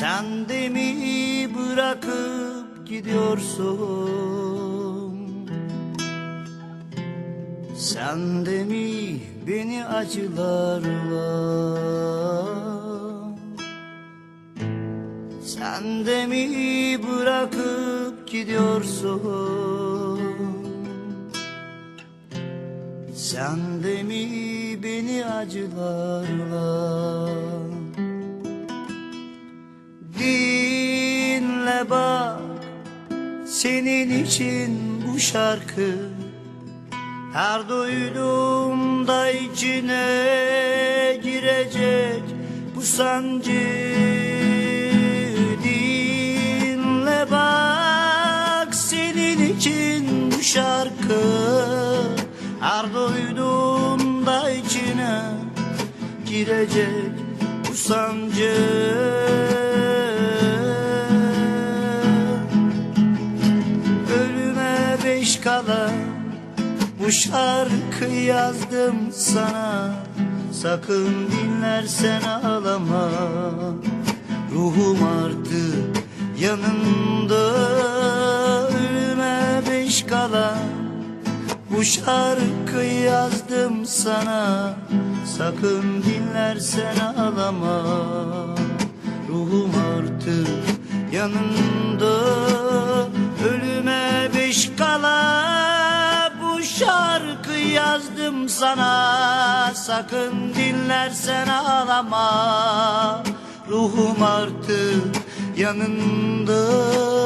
Sen de mi bırakıp gidiyorsun. Sen de mi beni acılarla Sen de mi bırakıp gidiyorsun. Sen de mi beni acılarla Bak senin için bu şarkı Her duyduğumda içine girecek. Bu sancı Dinle bak senin için bu şarkı Her duyduğumda içine girecek. Bu sancı Beş kala bu şarkı yazdım sana. Sakın dinlersen ağlama. Ruhum artık yanında. Ölüme beş kala bu şarkı yazdım sana. Sakın dinlersen ağlama. Ruhum artık yanında şarkı yazdım sana. Sakın dinlersen ağlama. Ruhum artık yanında